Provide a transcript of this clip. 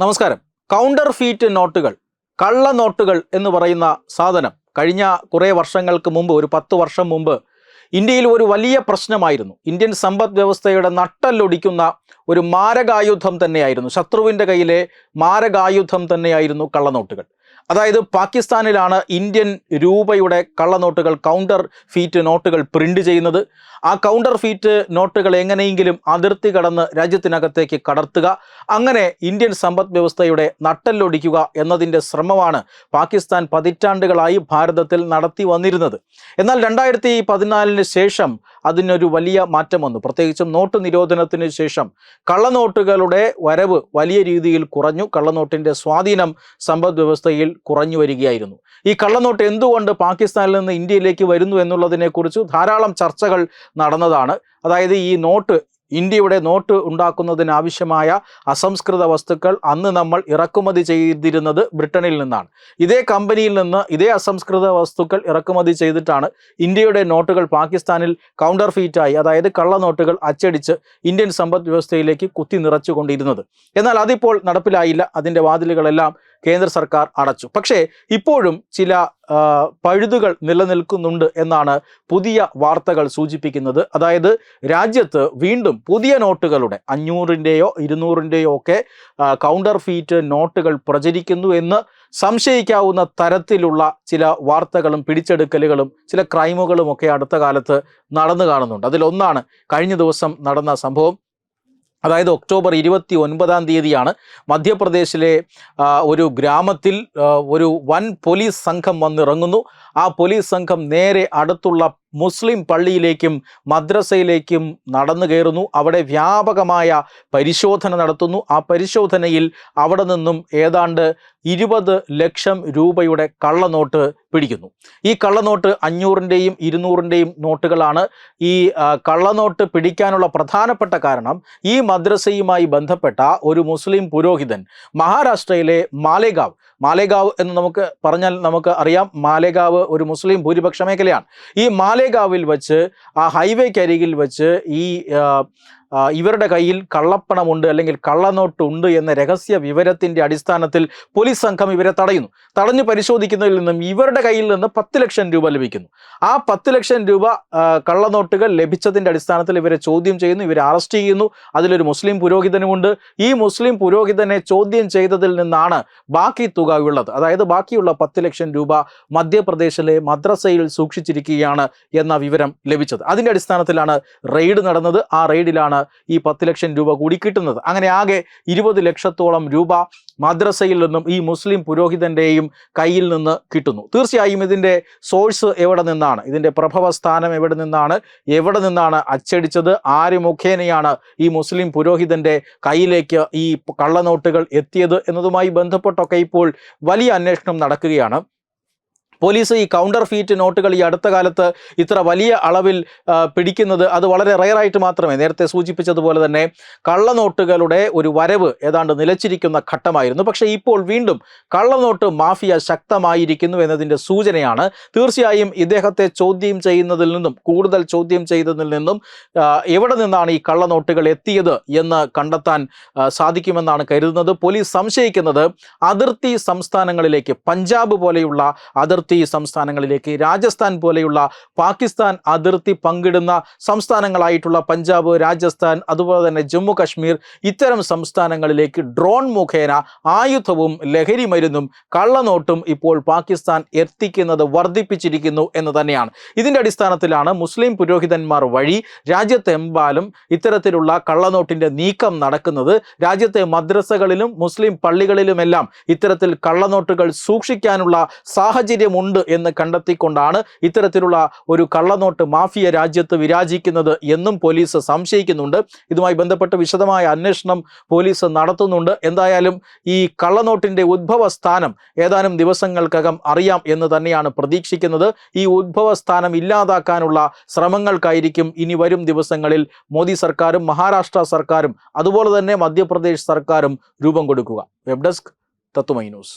നമസ്കാരം. Counter feet നോട്ടുകൾ കള്ള നോട്ടുകൾ എന്ന് പറയുന്ന സാധനം കഴിഞ്ഞ കുറേ വർഷങ്ങൾക്ക് മുമ്പ് ഒരു പത്ത് വർഷം മുമ്പ് ഇന്ത്യയിൽ ഒരു വലിയ പ്രശ്നമായിരുന്നു. ഇന്ത്യൻ സമ്പദ് വ്യവസ്ഥയുടെ നട്ടല്ലൊടിക്കുന്ന ഒരു മാരകായുധം തന്നെയായിരുന്നു. ശത്രുവിന്റെ കയ്യിലെ മാരകായുധം തന്നെയായിരുന്നു കള്ളനോട്ടുകൾ അതായത് പാകിസ്ഥാനിലാണ് ഇന്ത്യൻ രൂപയുടെ കള്ളനോട്ടുകൾ കൗണ്ടർ ഫീറ്റ് നോട്ടുകൾ പ്രിന്റ് ചെയ്യുന്നത്. ആ കൗണ്ടർ ഫീറ്റ് നോട്ടുകൾ എങ്ങനെയെങ്കിലും അതിർത്തി കടന്ന് രാജ്യത്തിനകത്തേക്ക് കടർത്തുക അങ്ങനെ ഇന്ത്യൻ സമ്പദ് വ്യവസ്ഥയുടെ നട്ടല്ലൊടിക്കുക എന്നതിന്റെ ശ്രമമാണ് പാകിസ്ഥാൻ പതിറ്റാണ്ടുകളായി ഭാരതത്തിൽ നടത്തി വന്നിരുന്നത്. എന്നാൽ രണ്ടായിരത്തി പതിനാലിന് ശേഷം അതിനൊരു വലിയ മാറ്റം വന്നു. പ്രത്യേകിച്ചും നോട്ട് നിരോധനത്തിന് ശേഷം കള്ളനോട്ടുകളുടെ വരവ് വലിയ രീതിയിൽ കുറഞ്ഞു. കള്ളനോട്ടിന്റെ സ്വാധീനം സമ്പദ് വ്യവസ്ഥയിൽ കുറഞ്ഞു വരികയായിരുന്നു. ഈ കള്ളനോട്ട് എന്തുകൊണ്ട് പാകിസ്ഥാനിൽ നിന്ന് ഇന്ത്യയിലേക്ക് വരുന്നു എന്നുള്ളതിനെക്കുറിച്ച് ധാരാളം ചർച്ചകൾ നടന്നതാണ്. അതായത് ഈ നോട്ട് ഇന്ത്യയുടെ നോട്ട് ഉണ്ടാക്കുന്നതിനാവശ്യമായ അസംസ്കൃത വസ്തുക്കൾ അന്ന് നമ്മൾ ഇറക്കുമതി ചെയ്തിരുന്നത് ബ്രിട്ടനിൽ നിന്നാണ്. ഇതേ കമ്പനിയിൽ നിന്ന് ഇതേ അസംസ്കൃത വസ്തുക്കൾ ഇറക്കുമതി ചെയ്തിട്ടാണ് ഇന്ത്യയുടെ നോട്ടുകൾ പാകിസ്ഥാനിൽ കൗണ്ടർ ഫീറ്റായി അതായത് കള്ളനോട്ടുകൾ അച്ചടിച്ച് ഇന്ത്യൻ സമ്പദ് വ്യവസ്ഥയിലേക്ക് കുത്തി നിറച്ചുകൊണ്ടിരുന്നത് എന്നാൽ അതിപ്പോൾ നടപ്പിലായില്ല. അതിന്റെ വാതിലുകളെല്ലാം കേന്ദ്ര സർക്കാർ അടച്ചു. പക്ഷേ ഇപ്പോഴും ചില പഴുതുകൾ നിലനിൽക്കുന്നുണ്ട് എന്നാണ് പുതിയ വാർത്തകൾ സൂചിപ്പിക്കുന്നത്. അതായത് രാജ്യത്ത് വീണ്ടും പുതിയ നോട്ടുകളുടെ അഞ്ഞൂറിന്റെയോ ഇരുന്നൂറിന്റെയോ ഒക്കെ കൗണ്ടർ ഫീറ്റ് നോട്ടുകൾ പ്രചരിക്കുന്നു എന്ന് സംശയിക്കാവുന്ന തരത്തിലുള്ള ചില വാർത്തകളും പിടിച്ചെടുക്കലുകളും ചില ക്രൈമുകളും ഒക്കെ അടുത്ത കാലത്ത് നടന്നു കാണുന്നുണ്ട്. അതിലൊന്നാണ് കഴിഞ്ഞ ദിവസം നടന്ന സംഭവം. അതായത് ഒക്ടോബർ ഇരുപത്തി ഒൻപതാം തീയതിയാണ് മധ്യപ്രദേശിലെ ഒരു ഗ്രാമത്തിൽ ഒരു വൻ പോലീസ് സംഘം വന്നിറങ്ങുന്നു. ആ പോലീസ് സംഘം നേരെ അടുത്തുള്ള മുസ്ലിം പള്ളിയിലേക്കും മദ്രസയിലേക്കും നടന്നു കയറുന്നു. അവിടെ വ്യാപകമായ പരിശോധന നടത്തുന്നു. ആ പരിശോധനയിൽ അവിടെ നിന്നും ഏതാണ്ട് ഇരുപത് ലക്ഷം രൂപയുടെ കള്ളനോട്ട് പിടിക്കുന്നു. ഈ കള്ളനോട്ട് അഞ്ഞൂറിന്റെയും ഇരുന്നൂറിന്റെയും നോട്ടുകളാണ്. ഈ കള്ളനോട്ട് പിടിക്കാനുള്ള പ്രധാനപ്പെട്ട കാരണം ഈ മദ്രസയുമായി ബന്ധപ്പെട്ട ഒരു മുസ്ലിം പുരോഹിതൻ മഹാരാഷ്ട്രയിലെ മാലേഗാവ് മാലേഗാവ് എന്ന് നമുക്ക് പറഞ്ഞാൽ നമുക്ക് അറിയാം. മാലേഗാവ് ഒരു മുസ്ലിം ഭൂരിപക്ഷ മേഖലയാണ്. ഈ മാലേഗാവിൽ വച്ച് ആ ഹൈവേക്കരികിൽ വച്ച് ഈ ഇവരുടെ കയ്യിൽ കള്ളപ്പണമുണ്ട് അല്ലെങ്കിൽ കള്ളനോട്ട് ഉണ്ട് എന്ന രഹസ്യ വിവരത്തിന്റെ അടിസ്ഥാനത്തിൽ പോലീസ് സംഘം ഇവരെ തടയുന്നു. തടഞ്ഞു പരിശോധിക്കുന്നതിൽ നിന്നും ഇവരുടെ കയ്യിൽ നിന്ന് പത്ത് ലക്ഷം രൂപ ലഭിക്കുന്നു. ആ പത്ത് ലക്ഷം രൂപ കള്ളനോട്ടുകൾ ലഭിച്ചതിന്റെ അടിസ്ഥാനത്തിൽ ഇവരെ ചോദ്യം ചെയ്യുന്നു ഇവരെ അറസ്റ്റ് ചെയ്യുന്നു. അതിലൊരു മുസ്ലിം പുരോഹിതനുമുണ്ട്. ഈ മുസ്ലിം പുരോഹിതനെ ചോദ്യം ചെയ്തതിൽ നിന്നാണ് ബാക്കി തുക ഉള്ളത്. അതായത് ബാക്കിയുള്ള പത്ത് ലക്ഷം രൂപ മധ്യപ്രദേശിലെ മദ്രസയിൽ സൂക്ഷിച്ചിരിക്കുകയാണ് എന്ന വിവരം ലഭിച്ചത്. അതിന്റെ അടിസ്ഥാനത്തിലാണ് റെയ്ഡ് നടന്നത്. ആ റെയ്ഡിലാണ് ഈ പത്ത് ലക്ഷം രൂപ കൂടി കിട്ടുന്നത്. അങ്ങനെ ആകെ ഇരുപത് ലക്ഷത്തോളം രൂപ മദ്രസയിൽ നിന്നും ഈ മുസ്ലിം പുരോഹിതന്റെയും കയ്യിൽ നിന്ന് കിട്ടുന്നു. തീർച്ചയായും ഇതിന്റെ സോഴ്സ് എവിടെ നിന്നാണ്? ഇതിന്റെ പ്രഭവസ്ഥാനം എവിടെ നിന്നാണ്? എവിടെ നിന്നാണ് അച്ചടിച്ചത്? ആര് മുഖേനയാണ് ഈ മുസ്ലിം പുരോഹിതന്റെ കയ്യിലേക്ക് ഈ കള്ളനോട്ടുകൾ എത്തിയത് എന്നതുമായി ബന്ധപ്പെട്ടൊക്കെ ഇപ്പോൾ വലിയ അന്വേഷണം നടക്കുകയാണ്. പോലീസ് ഈ കൗണ്ടർ ഫീറ്റ് നോട്ടുകൾ ഈ അടുത്ത കാലത്ത് ഇത്ര വലിയ അളവിൽ പിടിക്കുന്നത് അത് വളരെ റയറായിട്ട് മാത്രമേ നേരത്തെ സൂചിപ്പിച്ചതുപോലെ തന്നെ കള്ളനോട്ടുകളുടെ ഒരു വരവ് ഏതാണ്ട് നിലച്ചിരിക്കുന്ന ഘട്ടമായിരുന്നു. പക്ഷേ ഇപ്പോൾ വീണ്ടും കള്ളനോട്ട് മാഫിയ ശക്തമായിരിക്കുന്നു എന്നതിന്റെ സൂചനയാണ്. തീർച്ചയായും ഇദ്ദേഹത്തെ ചോദ്യം ചെയ്യുന്നതിൽ നിന്നും കൂടുതൽ ചോദ്യം ചെയ്തതിൽ നിന്നും എവിടെ നിന്നാണ് ഈ കള്ളനോട്ടുകൾ എത്തിയത് എന്ന് കണ്ടെത്താൻ സാധിക്കുമെന്നാണ് കരുതുന്നത്. പോലീസ് സംശയിക്കുന്നത് അതിർത്തി സംസ്ഥാനങ്ങളിലേക്ക് പഞ്ചാബ് പോലെയുള്ള അതിർത്തി സംസ്ഥാനങ്ങളിലേക്ക് രാജസ്ഥാൻ പോലെയുള്ള പാകിസ്ഥാൻ അതിർത്തി പങ്കിടുന്ന സംസ്ഥാനങ്ങളായിട്ടുള്ള പഞ്ചാബ് രാജസ്ഥാൻ അതുപോലെ തന്നെ ജമ്മു കാശ്മീർ ഇത്തരം സംസ്ഥാനങ്ങളിലേക്ക് ഡ്രോൺ മുഖേന ആയുധവും ലഹരി മരുന്നും കള്ളനോട്ടും ഇപ്പോൾ പാകിസ്ഥാൻ എത്തിക്കുന്നത് വർദ്ധിപ്പിച്ചിരിക്കുന്നു എന്ന് തന്നെയാണ്. ഇതിന്റെ അടിസ്ഥാനത്തിലാണ് മുസ്ലിം പുരോഹിതന്മാർ വഴി രാജ്യത്തെമ്പാലും ഇത്തരത്തിലുള്ള കള്ളനോട്ടിന്റെ നീക്കം നടക്കുന്നത്. രാജ്യത്തെ മദ്രസകളിലും മുസ്ലിം പള്ളികളിലുമെല്ലാം ഇത്തരത്തിൽ കള്ളനോട്ടുകൾ സൂക്ഷിക്കാനുള്ള സാഹചര്യമുണ്ട് എന്ന് കണ്ടെത്തിക്കൊണ്ടാണ് ഇത്തരത്തിലുള്ള ഒരു കള്ളനോട്ട് മാഫിയ രാജ്യത്ത് വിരാജിക്കുന്നത് എന്നും പോലീസ് സംശയിക്കുന്നുണ്ട്. ഇതുമായി ബന്ധപ്പെട്ട് വിശദമായ അന്വേഷണം പോലീസ് നടത്തുന്നുണ്ട്. എന്തായാലും ഈ കള്ളനോട്ടിന്റെ ഉദ്ഭവ സ്ഥാനം ഏതാനും ദിവസങ്ങൾക്കകം അറിയാം എന്ന് തന്നെയാണ് പ്രതീക്ഷിക്കുന്നത്. ഈ ഉദ്ഭവ സ്ഥാനം ഇല്ലാതാക്കാനുള്ള ശ്രമങ്ങൾക്കായിരിക്കും ഇനി വരും ദിവസങ്ങളിൽ മോദി സർക്കാരും മഹാരാഷ്ട്ര സർക്കാരും അതുപോലെ തന്നെ മധ്യപ്രദേശ് സർക്കാരും രൂപം കൊടുക്കുക. വെബ് ഡെസ്ക് തത്തുമൈ ന്യൂസ്.